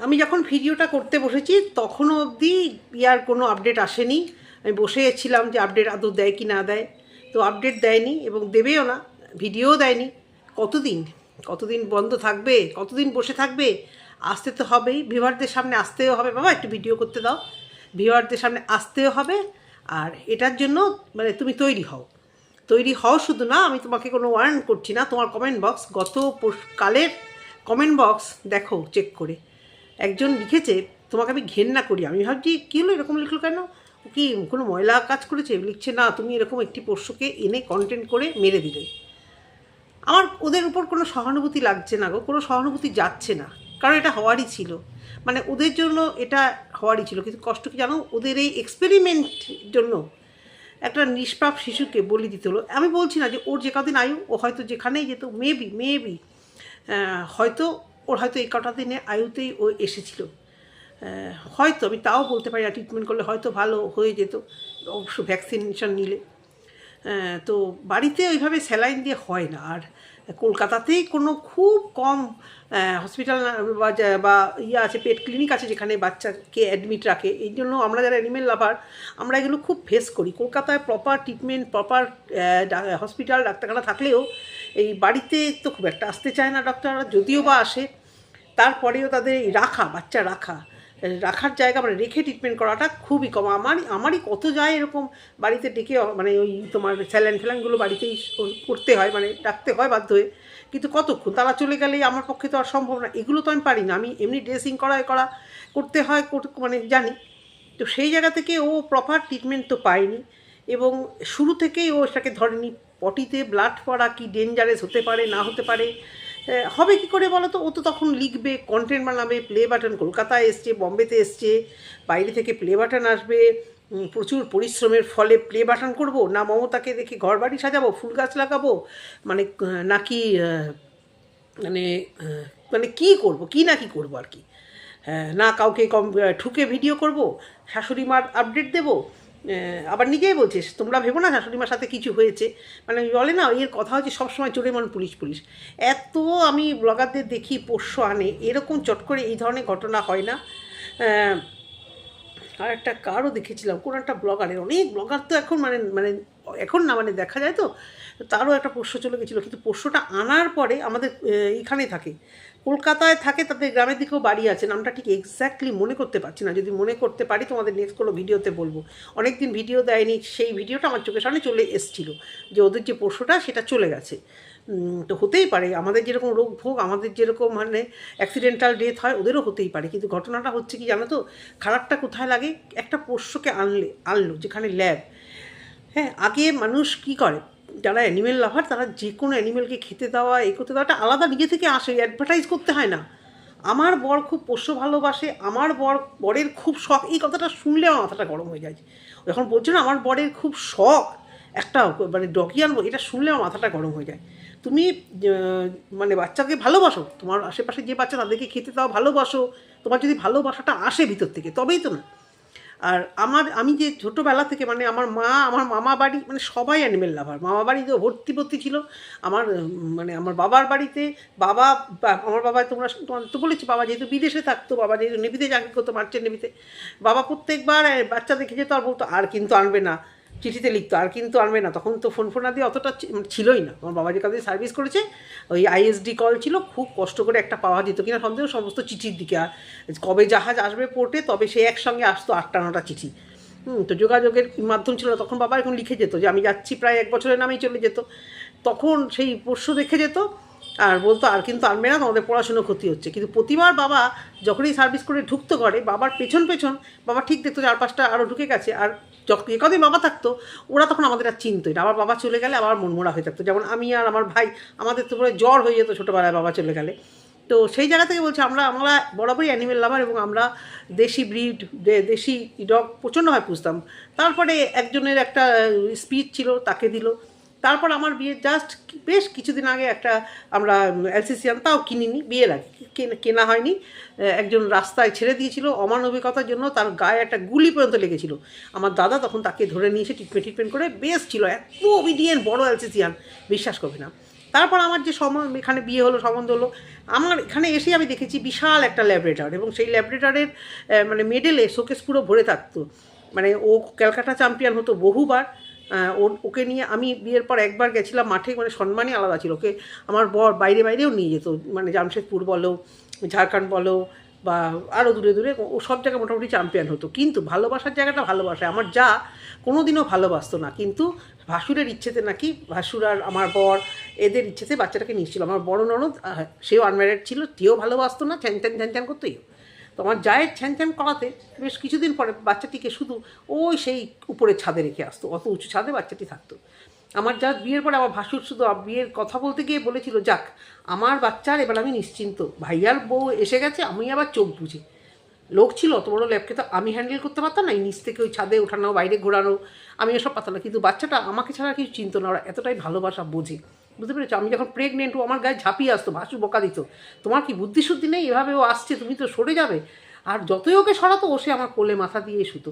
আমি যখন ভিডিওটা করতে বসেছি, তখনও অবধি ইয়ার কোনো আপডেট আসেনি। আমি বসেছিলাম যে আপডেট আদৌ দেয় কি না দেয়। তো আপডেট দেয়নি এবং দেবেও না, ভিডিওও দেয়নি। কতদিন? কতদিন বন্ধ থাকবে? কতদিন বসে থাকবে? আসতে তো হবেই। ভিভারদের সামনে আসতেও হবে। বাবা, একটু ভিডিও করতে দাও। ভিভারদের সামনে আসতেও হবে। আর এটার জন্য মানে তুমি তৈরি হও। তৈরি হও শুধু না, আমি তোমাকে কোনো ওয়ার্ন করছি না। তোমার কমেন্ট বক্স গত কালের কমেন্ট বক্স দেখো চেক করে। একজন লিখেছে, তোমাকে আমি ঘেন্না করি। আমি ভাবছি, কী হলো? এরকম লিখলো কেন? কি কোনো ময়লা কাজ করেছে? লিখছে, না, তুমি এরকম একটি পশুকে এনে কন্টেন্ট করে মেরে দিলে। আমার, ওদের উপর কোনো সহানুভূতি লাগছে না গো, কোনো সহানুভূতি যাচ্ছে না। কারণ এটা হওয়ারই ছিল। মানে ওদের জন্য এটা হওয়ারই ছিল। কিন্তু কষ্ট কি জানো? ওদের এই এক্সপেরিমেন্ট জন্য একটা নিষ্পাপ শিশুকে বলি দিতে হলো। আমি বলছি না যে, ওর যে কদিন আয়ু, ও হয়তো যেখানেই যেত মেবি মেবি হয়তো ওর হয়তো এই কটা দিনে আয়ুতেই ও এসেছিল। হয়তো, আমি তাও বলতে পারি না ট্রিটমেন্ট করলে হয়তো ভালো হয়ে যেত, অবশ্য ভ্যাকসিনেশন নিলে। তো বাড়িতে ওইভাবে স্যালাইন দিয়ে হয় না। আর কলকাতাতেই কোনো খুব কম হসপিটাল বা ইয়ে আছে, পেট ক্লিনিক আছে যেখানে বাচ্চাকে অ্যাডমিট রাখে। এই জন্য আমরা যারা অ্যানিমেল লাভার আমরা এগুলো খুব ফেস করি। কলকাতায় প্রপার ট্রিটমেন্ট প্রপার হসপিটাল ডাক্তারখানা থাকলেও এই বাড়িতে তো খুব একটা আসতে চায় না ডক্টররা যদিও বা আসে। তারপরেও তাদের এই রাখা, বাচ্চা রাখা রাখার জায়গা মানে রেখে ট্রিটমেন্ট করাটা খুবই কম। আমার আমারই কত যায় এরকম বাড়িতে ডেকে মানে ওই তোমার স্যালাইন ফ্যালাইনগুলো বাড়িতেই করতে হয় মানে ডাকতে হয় বাধ্য হয়ে। কিন্তু কতক্ষণ? তারা চলে গেলেই আমার পক্ষে তো আর সম্ভব না। এগুলো তো আমি পারি না। আমি এমনি ড্রেসিং করা করা, করতে হয় মানে জানি। তো সেই জায়গা থেকে ও প্রপার ট্রিটমেন্ট তো পায়নি। এবং শুরু থেকেই ও সেটাকে ধরেনি। পটিতে ব্লাড পড়া কি ডেঞ্জারাস হতে পারে না হতে পারে? হবে কি করে বলো তো ও তো তখন লিখবে কন্টেন্ট বানাবে প্লে বাটন কলকাতায় এসছে বম্বেতে এসছে বাইরে থেকে প্লে বাটন আসবে প্রচুর পরিশ্রমের ফলে প্লে বাটন করব না মমতাকে দেখে ঘর বাড়ি সাজাবো ফুল গাছ লাগাবো মানে নাকি মানে মানে কি করব? কি না কি করব আর কি? হ্যাঁ, না কাউকে কম ঠুকে ভিডিও করব শাশুড়ি মার আপডেট দেবো আবার নিজেই বলছিস, তোমরা ভেবো না শাশুড়িমার সাথে কিছু হয়েছে। মানে বলে না, এর কথা হচ্ছে সবসময় চোরে মন পুলিশ পুলিশ। এত আমি ব্লগারদের দেখি পোষ্য আনে, এরকম চট করে এই ধরনের ঘটনা হয় না। আর একটা কারও দেখেছিলাম, কোনো একটা ব্লগারের, অনেক ব্লগার তো এখন মানে মানে এখন না মানে দেখা যায় তো তারও একটা পোষ্য চলে গেছিল। কিন্তু পোষ্যটা আনার পরে আমাদের আহ, এইখানে থাকে। কলকাতায় থাকে তাদের গ্রামের দিকেও বাড়ি আছে। নামটা ঠিক এক্স্যাক্টলি মনে করতে পারছি না। যদি মনে করতে পারি তোমাদের নেক্সট কোনো ভিডিওতে বলব। অনেক দিন ভিডিও দেয়নি সেই ভিডিওটা আমার চোখের সামনে চলে এসেছিল যে ওদের যে পোষ্যটা সেটা চলে গেছে। তো হতেই পারে আমাদের যেরকম রোগ ভোগ আমাদের যেরকম মানে অ্যাক্সিডেন্টাল ডেথ হয় ওদেরও হতেই পারে। কিন্তু ঘটনাটা হচ্ছে কি জানো তো খারাপটা কোথায় লাগে? একটা পোষ্যকে আনলে আনলো যেখানে ল্যাব হ্যাঁ আগে মানুষ কি করে? যারা অ্যানিমেল লাভার তারা যে কোনো অ্যানিমেলকে খেতে দেওয়া এই করতে দেওয়াটা আলাদা, নিজে থেকে আসে অ্যাডভার্টাইজ করতে হয় না। আমার বর খুব পোষ্য ভালোবাসে, আমার বর, বরের খুব শখ, এই কথাটা শুনলে আমার মাথাটা গরম হয়ে যায়। যখন বলছো না, আমার বরের খুব শখ, একটা মানে ডগি আনব, এটা শুনলে আমার মাথাটা গরম হয়ে যায়। তুমি মানে বাচ্চাকে ভালোবাসো, তোমার আশেপাশে যে বাচ্চা তাদেরকে খেতে দাও, ভালোবাসো, তোমার যদি ভালোবাসাটা আসে ভিতর থেকে, তবেই তো না। আর আমার, আমি যে ছোটোবেলা থেকে মানে আমার মা, আমার মামা বাড়ি মানে সবাই অ্যানিমেল লাভার মামা বাড়িতে ভর্তি ভর্তি ছিল। আমার মানে আমার বাবার বাড়িতে বাবা আমার বাবা তোমরা তোমার তো বলেছি, বাবা যেহেতু বিদেশে থাকতো, বাবা যেহেতু নেভিতে চাকরি করতো, মার্চেন্ট নেভিতে বাবা প্রত্যেকবার বাচ্চা দেখে যেত আর বলতো, আর কিন্তু আনবে না। চিঠিতে লিখতো, আর কিন্তু আনবে না। তখন তো ফোন ফোনা দিয়ে অতটা মানে ছিলই না। আমার বাবা যে কাজে সার্ভিস করেছে, ওই আইএসডি কল ছিল, খুব কষ্ট করে একটা পাওয়া যেত কিনা সন্দেহ, সমস্ত চিঠির দিকে। কবে জাহাজ আসবে পোর্টে তবে সে একসঙ্গে আসতো আটটা, নটা চিঠি। হুম, তো যোগাযোগের মাধ্যম ছিল তখন বাবা এখন লিখে যেত যে, আমি যাচ্ছি প্রায় এক বছরের নামেই চলে যেত। তখন সেই পোষ্য দেখে যেত, আর বলতো, আর কিন্তু আনবে না, তোমাদের পড়াশুনো ক্ষতি হচ্ছে। কিন্তু প্রতিবার বাবা যখনই সার্ভিস করে ঢুকতো ঘরে, বাবার পেছন পেছন, বাবা ঠিক দেখতো চার পাঁচটা আরও ঢুকে গেছে। আর যখন কদিন বাবা থাকতো, ওরা তখন আমাদের আর চিনতই না। আবার বাবা চলে গেলে আবার মনমোড়া হয়ে থাকতো। যেমন আমি আর আমার ভাই, আমাদের তো পুরো জ্বর হয়ে যেত ছোটোবেলায় বাবা চলে গেলে। তো সেই জায়গা থেকে বলছি, আমরা আমরা বরাবরই অ্যানিমেল লাভার এবং আমরা দেশি ব্রিড দেশি ডগ প্রচণ্ডভাবে পুষতাম। তারপরে একজনের একটা স্পিচ ছিল, তাকে দিল। তারপর আমার বিয়ে জাস্ট বেশ কিছুদিন আগে একটা আমরা এলসিসিয়ান তাও কিনিনি, বিয়ের আগে কেনা- হয়নি। একজন রাস্তায় ছেড়ে দিয়েছিল অমানবিকতার জন্য, তার গায়ে একটা গুলি পর্যন্ত লেগেছিল। আমার দাদা তখন তাকে ধরে নিয়ে এসে ট্রিটমেন্ট ট্রিটমেন্ট করে বেশ ছিল, এত ওবিডিয়েন্ট বড় এলসিসিয়ান বিশ্বাস করবে না। তারপর আমার যে সম এখানে বিয়ে হলো, সম্বন্ধ হলো, আমার এখানে এসে আমি দেখেছি বিশাল একটা ল্যাবরেটর এবং সেই ল্যাবরেটরের মানে মেডেলে শোকেস পুরো ভরে থাকতো। মানে ও ক্যালকাটা চ্যাম্পিয়ন হতো বহুবার ওকে নিয়ে আমি বিয়ের পর একবার গেছিলাম, মাঠে মানে সম্মানই আলাদা ছিল। ওকে আমার বর বাইরে বাইরেও নিয়ে যেত মানে জামশেদপুর বলো, ঝাড়খণ্ড বলো বা আরও দূরে দূরে, ও সব জায়গায় মোটামুটি চ্যাম্পিয়ন হতো। কিন্তু ভালোবাসার জায়গাটা ভালোবাসা আমার যা কোনো দিনও ভালোবাসতো না, কিন্তু ভাসুরের ইচ্ছেতে নাকি ভাসুর আর আমার বর এদের ইচ্ছেতে বাচ্চাটাকে নিয়েছিল আমার বড় ননদ সেও আনম্যারিড ছিল তেও ভালোবাসতো না ছ্যান ছ্যান ছ্যান ছ্যান করতোই তো আমার জায়ের ছ্যান করাতে বেশ কিছুদিন পরে বাচ্চাটিকে শুধু ওই সেই উপরে ছাদে রেখে আসতো, অত উঁচু ছাদে বাচ্চাটি থাকতো। আমার যা বিয়ের পরে আমার ভাসুর শুধু বিয়ের কথা বলতে গিয়ে বলেছিল, যাক, আমার বাচ্চার এবার আমি নিশ্চিন্ত, ভাইয়ার বউ এসে গেছে, আমি আবার চোখ বুঝি লোক ছিল, অত বড় ল্যাবকে তো আমি হ্যান্ডেল করতে পারতাম না, এই নিচ থেকে ওই ছাদে ওঠানো, বাইরে ঘোরানো, আমি এসব পারতাম না, কিন্তু বাচ্চাটা আমাকে ছাড়া কিছু চিনতো না, ওরা এতটাই ভালোবাসা, বোঝে। বুঝতে পেরেছ? আমি যখন প্রেগনেন্ট ও আমার গায়ে ঝাঁপিয়ে আসতো ভাসু বকা দিত। তোমার কি বুদ্ধিশুদ্ধি নেই? এভাবে ও আসছে, তুমি তো সরে যাবে। আর যতই ওকে সরাতো, ও সে আমার কোলে মাথা দিয়ে শুতো।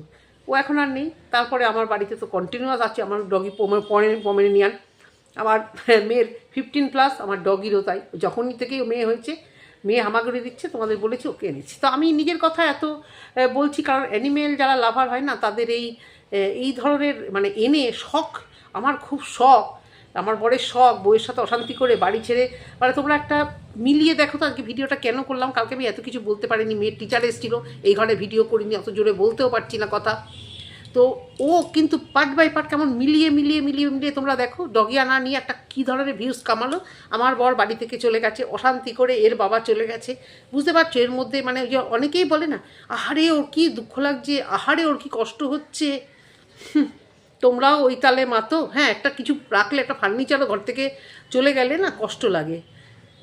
ও এখন আর নেই। তারপরে আমার বাড়িতে তো কন্টিনিউয়াস আছে। আমার ডগি পমেরিনিয়ান আমার মেয়ের ফিফটিন প্লাস আমার ডগিরও তাই। যখনই থেকেই মেয়ে হয়েছে, মেয়ে হামাগুড়ি দিচ্ছে, তোমাদের বলেছি, ওকে এনেছি। তো আমি নিজের কথা এত বলছি, কারণ অ্যানিমেল যারা লাভার হয় না, তাদের এই এই ধরনের মানে এনে শখ, আমার খুব শখ। আমার বরের শখ বইয়ের সাথে অশান্তি করে বাড়ি ছেড়ে মানে তোমরা একটা মিলিয়ে দেখো তো আজকে ভিডিওটা কেন করলাম। কালকে আমি এত কিছু বলতে পারিনি, মেয়ের টিচার এসেছিল, এই ঘরে ভিডিও করিনি, অত জোরে বলতেও পারছি না কথা। তো ও কিন্তু পার্ট বাই পার্ট কেমন মিলিয়ে মিলিয়ে মিলিয়ে মিলিয়ে তোমরা দেখো ডগি আনা নিয়ে একটা কী ধরনের ভিউজ কামালো। আমার বর বাড়ি থেকে চলে গেছে, অশান্তি করে এর বাবা চলে গেছে। বুঝতে পারছ, এর মধ্যে মানে ওই যে অনেকেই বলে না, আহারে, ওর কি দুঃখ লাগছে? আহারে, ওর কি কষ্ট হচ্ছে? তোমরাও ওই তালে মাতো। হ্যাঁ একটা কিছু রাখলে, একটা ফার্নিচারও ঘর থেকে চলে গেলে না কষ্ট লাগে।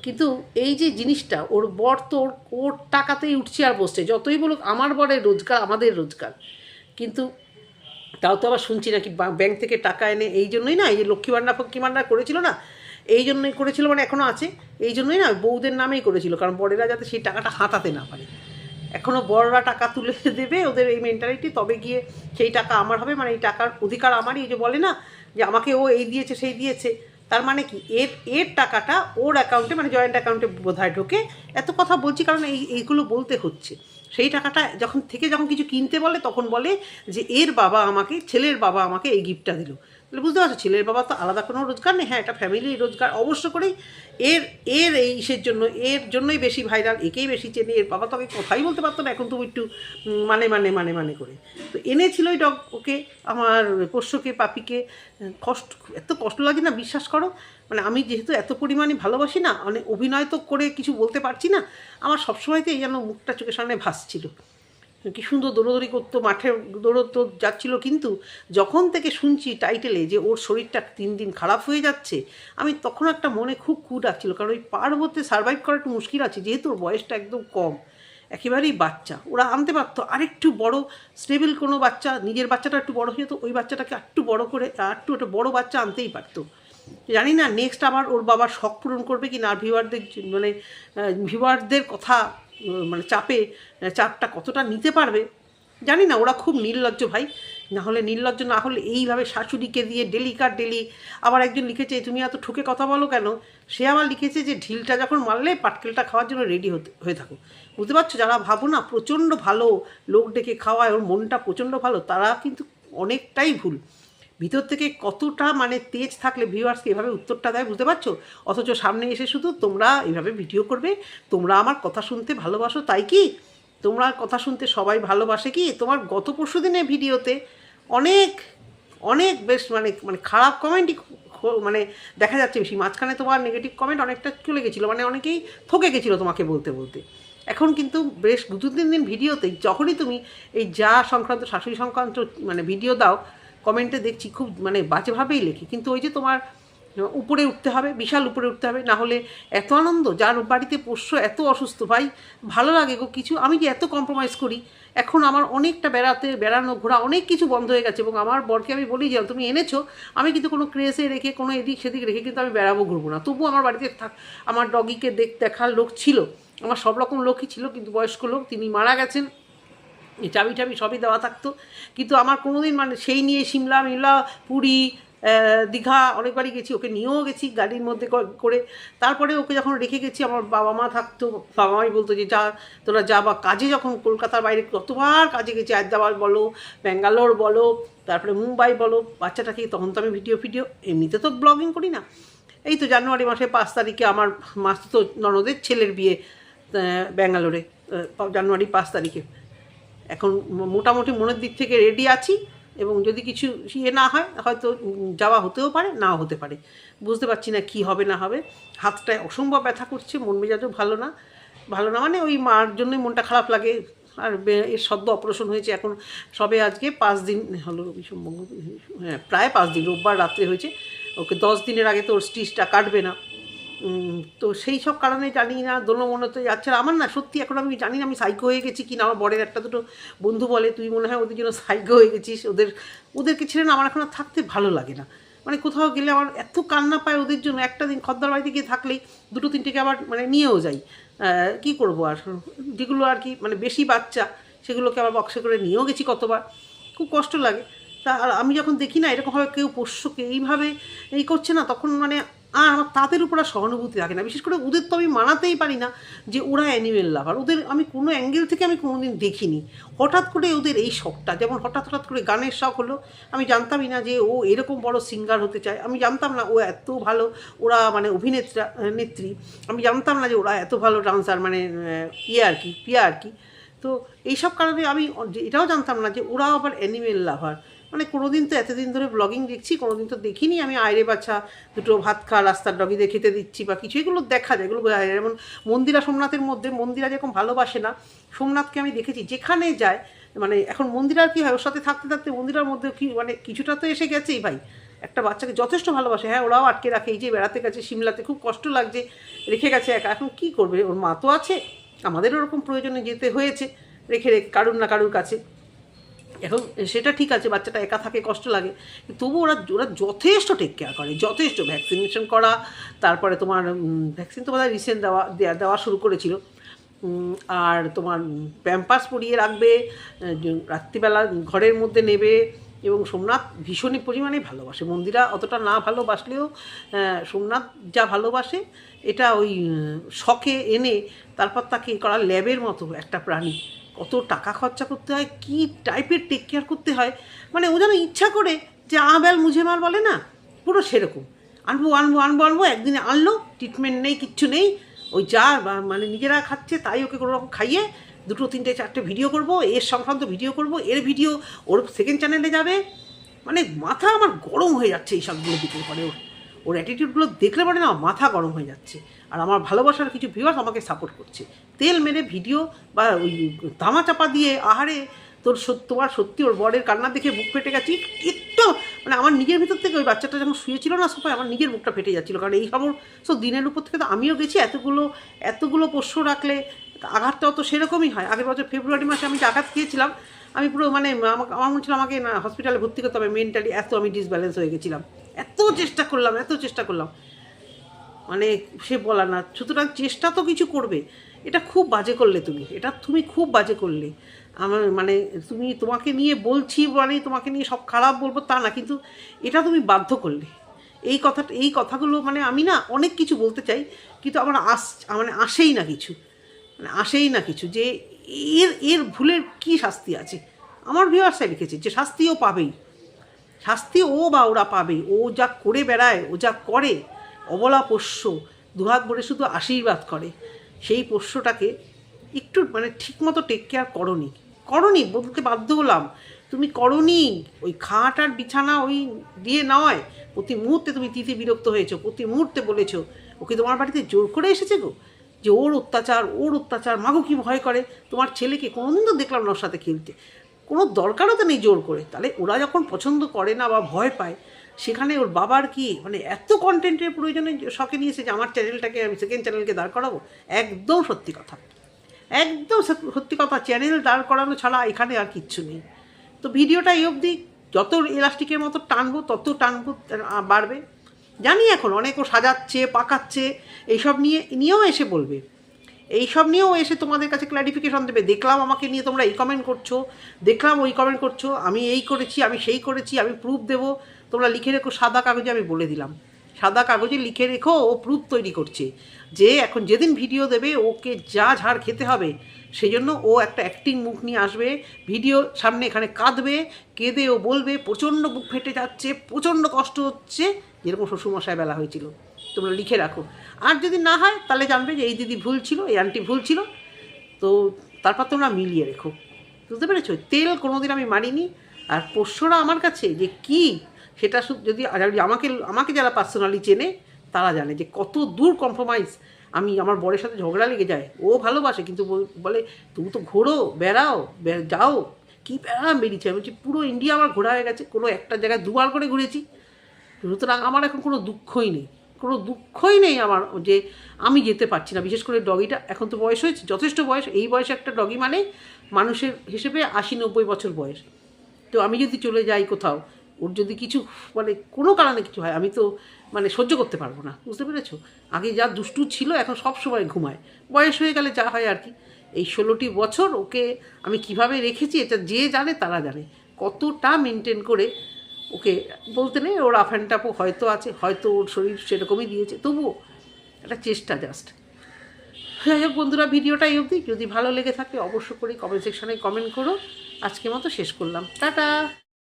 কিন্তু এই যে জিনিসটা, ওর বর তো ওর ওর টাকাতেই উঠছে আর বসছে। যতই বলুক, আমার বরের রোজগার, আমাদের রোজগার। কিন্তু তাও তো আবার শুনছি নাকি ব্যাংক থেকে টাকা এনে এই জন্যই না, এই যে লক্ষ্মী ভাণ্ডার ফক্ষ্মী ভাণ্ডার করেছিল না, এই জন্যই করেছিল মানে এখনও আছে, এই জন্যই না বউদের নামেই করেছিল। কারণ বরেরা যাতে সেই টাকাটা হাতাতে না পারে। এখনও বড়রা টাকা তুলে দেবে, ওদের এই মেন্টালিটি তবে গিয়ে সেই টাকা আমার হবে মানে এই টাকার অধিকার আমারই, এই যে বলে না, যে আমাকে ও এই দিয়েছে, সেই দিয়েছে, তার মানে কি? এর এর টাকাটা ওর অ্যাকাউন্টে মানে জয়েন্ট অ্যাকাউন্টে বোধহয় ঢোকে। এত কথা বলছি, কারণ এই, এইগুলো বলতে হচ্ছে। সেই টাকাটা যখন, থেকে যখন কিছু কিনতে বলে, তখন বলে যে, এর বাবা আমাকে, ছেলের বাবা আমাকে এই গিফটটা দিল। তাহলে বুঝতে পারছ? ছেলের বাবা তো আলাদা কোনো রোজগার নেই। হ্যাঁ এটা ফ্যামিলি রোজগার। অবশ্য করেই এর এর এই ইসের জন্য, এর জন্যই বেশি ভাইরাল একেই বেশি চেনে। এর বাবা তো আগে কথাই বলতে পারতো না। এখন তো একটু মানে মানে মানে মানে করে। তো এনেছিল ওই ডগ ওকে, আমার পোষ্যকে, পাপিকে। কষ্ট, এত কষ্ট লাগে না, বিশ্বাস করো। মানে আমি যেহেতু এত পরিমাণে ভালোবাসি না মানে অভিনয় তো করে কিছু বলতে পারছি না, আমার সবসময়তে এই যেন মুখটা চোখের সামনে ভাসছিল। কি সুন্দর দৌড়দৌড়ি করতো, মাঠে দৌড়তো যাচ্ছিল, কিন্তু যখন থেকে শুনছি টাইটেলে যে ওর শরীরটা দিন দিন খারাপ হয়ে যাচ্ছে, আমি তখন একটা মনে খুব কু ডাকছিল কারণ ওই পার হতে সার্ভাইভ করা একটু মুশকিল আছে, যেহেতু ওর বয়সটা একদম কম। একেবারেই বাচ্চা, ওরা আনতে পারতো, আরেকটু বড় স্টেবল কোনো বাচ্চা, নিজের বাচ্চাটা একটু বড় হয়ে যেত, ওই বাচ্চাটাকে একটু বড় করে, একটু একটা বড় বাচ্চা আনতেই পারতো। জানি না নেক্সট আবার ওর বাবার শখ পূরণ করবে কি না, ভিউয়ারদের মানে ভিউয়ারদের কথা মানে চাপে চাপটা কতটা নিতে পারবে, জানি না, ওরা খুব নির্লজ্জ ভাই। না হলে নির্লজ্জ না হলে এইভাবে শাশুড়িকে দিয়ে ডেলি কার ডেলি আবার একজন লিখেছে তুমি এত ঠুকে কথা বলো কেন? সে আবার লিখেছে যে, ঢিলটা যখন মারলে পাটকেলটা খাওয়ার জন্য রেডি হতে, হয়ে থাকো। বুঝতে পারছ? যারা ভাবো না, প্রচণ্ড ভালো লোক ডেকে খাওয়ায়, ওর মনটা প্রচণ্ড ভালো, তারা কিন্তু অনেকটাই ভুল। ভিতর থেকে কতটা মানে তেজ থাকলে ভিউয়ার্সকে এভাবে উত্তরটা দেয় বুঝতে পারছ? অথচ সামনে এসে শুধু তোমরা এইভাবে ভিডিও করবে, তোমরা আমার কথা শুনতে ভালোবাসো, তাই কি? তোমরা কথা শুনতে সবাই ভালোবাসে কি? তোমার গত পরশু দিনের ভিডিওতে অনেক অনেক বেশ মানে মানে খারাপ কমেন্টই মানে দেখা যাচ্ছে বেশি। মাঝখানে তোমার নেগেটিভ কমেন্ট অনেকটা চলে গেছিল মানে অনেকেই থকে গেছিল তোমাকে বলতে বলতে। এখন কিন্তু বেশ দু তিন দিন ভিডিওতে যখনই তুমি এই যা সংক্রান্ত, শাশুড়ি সংক্রান্ত মানে ভিডিও দাও কমেন্টে দেখছি খুব মানে বাজেভাবেই লেখে। কিন্তু ওই যে তোমার উপরে উঠতে হবে, বিশাল উপরে উঠতে হবে, না হলে এত আনন্দ, যার বাড়িতে পোষ্য এত অসুস্থ, ভাই ভালো লাগে গো কিছু। আমি যে এত কম্প্রোমাইজ করি, এখন আমার অনেকটা বেড়াতে, বেড়ানো, ঘোরা অনেক কিছু বন্ধ হয়ে গেছে এবং আমার বরকে আমি বলি যে, তুমি এনেছো, আমি কিন্তু কোনো ক্রেসে রেখে, কোনো এদিক সেদিক রেখে কিন্তু আমি বেড়াবো, ঘুরবো না। তবুও আমার বাড়িতে থাক, আমার ডগিকে দেখ দেখার লোক ছিল, আমার সব রকম লোকই ছিল, কিন্তু বয়স্ক লোক, তিনি মারা গেছেন। চাবি টাবি সবই দেওয়া থাকতো। কিন্তু আমার কোনোদিন মানে সেই নিয়ে সিমলা মিমলা, পুরী দীঘা অনেকবারই গেছি, ওকে নিয়েও গেছি গাড়ির মধ্যে করে। তারপরে ওকে যখন রেখে গেছি, আমার বাবা মা থাকতো, বাবা মাই বলতো যে, যা, তোরা যা বা কাজে যখন কলকাতার বাইরে কতবার কাজে গেছি, হায়দ্রাবাদ বলো, ব্যাঙ্গালোর বলো, তারপরে মুম্বাই বলো বাচ্চাটাকে তখন তো আমি ভিডিও, ফিডিও, এমনিতে তো ব্লগিং করি না। এই তো জানুয়ারি মাসের পাঁচ তারিখে আমার মাস তো ননদের ছেলের বিয়ে ব্যাঙ্গালোরে জানুয়ারি পাঁচ তারিখে। এখন মোটামুটি মনের দিক থেকে রেডি আছি এবং যদি কিছু ইয়ে না হয়, হয়তো যাওয়া হতেও পারে, নাও হতে পারে। বুঝতে পারছি না কি হবে, না হবে। হাতটায় অসম্ভব ব্যথা করছে, মন মেজাজও ভালো না। ভালো না মানে ওই মার জন্যই মনটা খারাপ লাগে। আর এর সদ্য অপারেশন হয়েছে এখন সবে আজকে পাঁচ দিন, হলো হ্যাঁ প্রায় পাঁচ দিন, রোববার রাত্রে হয়েছে। ওকে দশ দিনের আগে তো ওর স্টিচটা কাটবে না। তো সেই সব কারণে জানি না দোনো মনে তো যাচ্ছে আমার না সত্যি এখন আমি জানি না, আমি সাইকো হয়ে গেছি কি না আমার বরের একটা দুটো বন্ধু বলে, তুই মনে হয় ওদের জন্য সাইকো হয়ে গেছিস। ওদের, ওদেরকে ছেড়ে না, আমার এখন আর থাকতে ভালো লাগে না। মানে কোথাও গেলে আমার এত কান্না পায় ওদের জন্য, একটা দিন খদ্দার বাড়িতে গিয়ে থাকলেই দুটো তিনটেকে আবার মানে নিয়েও যাই। কি করব আর? যেগুলো আর কি মানে বেশি বাচ্চা, সেগুলোকে আবার বক্সে করে নিয়েও গেছি কতবার। খুব কষ্ট লাগে। তা আমি যখন দেখি না, এরকমভাবে কেউ পোষ্যকে এইভাবে এই করছে না, তখন মানে আর আমার তাদের উপর আর সহানুভূতি থাকে না। বিশেষ করে ওদের তো আমি মানাতেই পারি না যে ওরা অ্যানিমেল লাভার ওদের আমি কোনো অ্যাঙ্গেল থেকে আমি কোনোদিন দেখিনি। হঠাৎ করে ওদের এই শখটা, যেমন হঠাৎ হঠাৎ করে গানের শখ হলো, আমি জানতামই না যে ও এরকম বড় সিঙ্গার হতে চায়। আমি জানতাম না ও এত ভালো, ওরা মানে অভিনেত্রা, নেত্রী। আমি জানতাম না যে ওরা এত ভালো ডান্সার মানে ইয়ে আর কি, পিয়া আর কি। তো এইসব কারণে আমি এটাও জানতাম না যে ওরা আবার অ্যানিমেল লাভার মানে কোনোদিন তো এতদিন ধরে ব্লগিং দেখছি, কোনোদিন তো দেখিনি আমি। আয়রে বাচ্চা দুটো ভাত খা, রাস্তার ডগিদের খেতে দিচ্ছি বা কিছু। এগুলো দেখা যায়, এগুলো বোঝা যায়। যেমন মন্দিরা সোমনাথের মধ্যে, মন্দিরা যেরকম ভালোবাসে না, সোমনাথকে আমি দেখেছি, যেখানে যায় মানে এখন মন্দিরার কী হয়, ওর সাথে থাকতে থাকতে মন্দিরার মধ্যে কি মানে কিছুটা তো এসে গেছেই ভাই। একটা বাচ্চাকে যথেষ্ট ভালোবাসে। হ্যাঁ ওরাও আটকে রাখে, এই যে বেড়াতে গেছে সিমলাতে, খুব কষ্ট লাগছে, রেখে গেছে একা। এখন কি করবে? ওর মা তো আছে আমাদের ওরকম প্রয়োজনে যেতে হয়েছে, রেখে রেখে, কারুর না কারুর কাছে। এখন সেটা ঠিক আছে, বাচ্চাটা একা থাকে, কষ্ট লাগে। তবু ওরা ওরা যথেষ্ট টেক কেয়ার করে, যথেষ্ট ভ্যাকসিনেশন করা, তারপরে তোমার ভ্যাকসিন তো বোধহয় রিসেন্ট দেওয়া দেওয়া শুরু করেছিল। আর তোমার প্যাম্পাস পরিয়ে রাখবে রাত্রিবেলা ঘরের মধ্যে নেবে এবং সোমনাথ ভীষণই পরিমাণে ভালোবাসে। মন্দিরা অতটা না ভালোবাসলেও সোমনাথ যা ভালোবাসে, এটা ওই শখে এনে তারপর তাকে করা ল্যাবের মতো একটা প্রাণী। কত টাকা খরচা করতে হয়, কি টাইপের টেক কেয়ার করতে হয়। মানে ও যেন ইচ্ছা করে যে আবেল মুঝে মাল বলে না, পুরো সেরকম। আনব আনব আনব আনব, একদিনে আনলো ট্রিটমেন্ট নেই, কিচ্ছু নেই। ওই যা মানে নিজেরা খাচ্ছে, তাই ওকে কোনো রকম খাইয়ে দুটো, তিনটে, চারটে ভিডিও করব, এর সংক্রান্ত ভিডিও করব, এর ভিডিও ওর সেকেন্ড চ্যানেলে যাবে। মানে মাথা আমার গরম হয়ে যাচ্ছে এই সবগুলো দিকে পরে ওর। ওর অ্যাটিটিউডগুলো দেখলে পরে না মাথা গরম হয়ে যাচ্ছে। আর আমার ভালোবাসার কিছু ভিউয়ার্স আমাকে সাপোর্ট করছে। তেল মেরে ভিডিও বা ওই ধামা চাপা দিয়ে, আহারে, তোর সত্য তোমার সত্যি ওর বরের কান্না দেখে বুক ফেটে গেছে। একটু মানে আমার নিজের ভিতর থেকে ওই বাচ্চাটা যখন শুয়েছিল না সবাই, আমার নিজের বুকটা ফেটে যাচ্ছিল। কারণ এই খবর সব দিনের উপর থেকে তো আমিও গেছি, এতগুলো এতগুলো পোষ্য রাখলে আঘাতটাও তো সেরকমই হয়। আগের বছর ফেব্রুয়ারি মাসে আমি যে আঘাত খেয়েছিলাম, আমি পুরো মানে আমার মনে ছিল আমাকে না হসপিটালে ভর্তি করতে হবে। মেন্টালি এত আমি ডিসব্যালেন্স হয়ে গেছিলাম। এত চেষ্টা করলাম, এত চেষ্টা করলাম। মানে সে বলা না, সুতরাং চেষ্টা তো কিছু করবে। এটা খুব বাজে করলে তুমি, এটা তুমি খুব বাজে করলে। আমার মানে তুমি তোমাকে নিয়ে বলছি মানে তোমাকে নিয়ে সব খারাপ বলব তা না, কিন্তু এটা তুমি বাধ্য করলে। এই কথাটা এই কথাগুলো মানে আমি না অনেক কিছু বলতে চাই, কিন্তু আমার আস মানে আসেই না কিছু। মানে আসেই না কিছু যে এর এর ভুলের কি শাস্তি আছে? আমার ভিউয়ার্সাই লিখেছে যে শাস্তিও পাবেই। শাস্তি ও বা ওরা পাবে। ও যা করে বেড়ায়, ও যা করে, অবলা পোষ্য, দুহাত ভরে শুধু আশীর্বাদ করে। সেই পোষ্যটাকে একটু মানে ঠিকমতো টেক কেয়ার করনি। করনি বলতে বাধ্য হলাম। তুমি করনি, ওই খাট আর বিছানা ওই দিয়ে নয়, প্রতি মুহূর্তে তুমি তিতে বিরক্ত হয়েছো, প্রতি মুহূর্তে বলেছ ওকে তোমার বাড়িতে জোর করে এসেছে গো? যে ওর অত্যাচার ওর অত্যাচার, মাগো কি ভয় করে? তোমার ছেলেকে কোনোদিন তো দেখলাম না ওর সাথে খেলতে। কোনো দরকারও তো নেই জোর করে। তাহলে ওরা যখন পছন্দ করে না বা ভয় পায়, সেখানে ওর বাবার কি মানে এত কন্টেন্টের প্রয়োজনে শখে নিয়েছে যে আমার চ্যানেলটাকে আমি সেকেন্ড চ্যানেলকে দাঁড় করাবো? একদম সত্যি কথা। একদম সত্যি কথা চ্যানেল দাঁড় করানো ছাড়া এখানে আর কিচ্ছু নেই। তো ভিডিওটা এই অবধি যত ইলাস্টিকের মতো টানবো, তত টানবো বাড়বে। জানি এখন অনেকও সাজাচ্ছে, পাকাচ্ছে, এইসব নিয়ে, নিয়েও এসে বলবে। এইসব নিয়েও এসে তোমাদের কাছে ক্ল্যারিফিকেশন দেবে। দেখলাম আমাকে নিয়ে তোমরা এই কমেন্ট করছ, দেখলাম ওই কমেন্ট করছ, আমি এই করেছি, আমি সেই করেছি, আমি প্রুফ দেবো। তোমরা লিখে রেখো, সাদা কাগজে আমি বলে দিলাম। সাদা কাগজে লিখে রেখো, ও প্রুফ তৈরি করছে যে এখন যেদিন ভিডিও দেবে, ওকে যা ঝাড় খেতে হবে সেই জন্য ও একটা অ্যাক্টিং মুখ নিয়ে আসবে ভিডিও সামনে এখানে কাঁদবে, কেঁদে ও বলবে, প্রচণ্ড বুক ফেটে যাচ্ছে, প্রচণ্ড কষ্ট হচ্ছে, যেরকম শ্বশুরমশায় বেলা হয়েছিল। তোমরা লিখে রাখো। আর যদি না হয়, তাহলে জানবে যে এই দিদি ভুল ছিল, এই আন্টি ভুল ছিল। তো তারপর তোমরা মিলিয়ে রেখো। বুঝতে পেরেছ? তেল কোনোদিন আমি মারিনি। আর পোষ্যরা আমার কাছে যে কি, সেটা যদি আমাকে আমাকে যারা পার্সোনালি চেনে, তারা জানে যে কত দূর কম্প্রোমাইজ আমি আমার বরের সাথে ঝগড়া লেগে যায়। ও ভালোবাসে, কিন্তু বল- তুমি তো ঘোরো, বেড়াও যাও। কি বেড়াম বেরিয়েছে আমি বলছি, পুরো ইন্ডিয়া আমার ঘোরা হয়ে গেছে। কোনো একটা জায়গায় দুবার করে ঘুরেছি। সুতরাং আমার এখন কোনো দুঃখই নেই। কোনো দুঃখই নেই আমার যে আমি যেতে পারছি না। বিশেষ করে ডগিটা এখন তো বয়স হয়েছে, যথেষ্ট বয়স। এই বয়সে একটা ডগি মানে মানুষের হিসেবে আশি নব্বই বছর বয়স। তো আমি যদি চলে যাই কোথাও, ওর যদি কিছু মানে কোনো কারণে কিছু হয়, আমি তো মানে সহ্য করতে পারব না। বুঝতে পেরেছ? আগে যা দুষ্টু ছিল, এখন সব সময় ঘুমায়। বয়স হয়ে গেলে যা হয় আর কি। এই ষোলোটি বছর ওকে আমি কীভাবে রেখেছি, এটা যে জানে তারা জানে। কতটা মেনটেন করে ওকে বলতে নেই, ওর আফ অ্যান্ড টাপও হয়তো আছে, হয়তো ওর শরীর সেরকমই দিয়েছে, তবুও একটা চেষ্টা জাস্ট যাই হোক বন্ধুরা, ভিডিওটা অবধি। যদি ভালো লেগে থাকে অবশ্য করে কমেন্ট সেকশনে কমেন্ট করো। আজকে মতো শেষ করলাম। টাটা!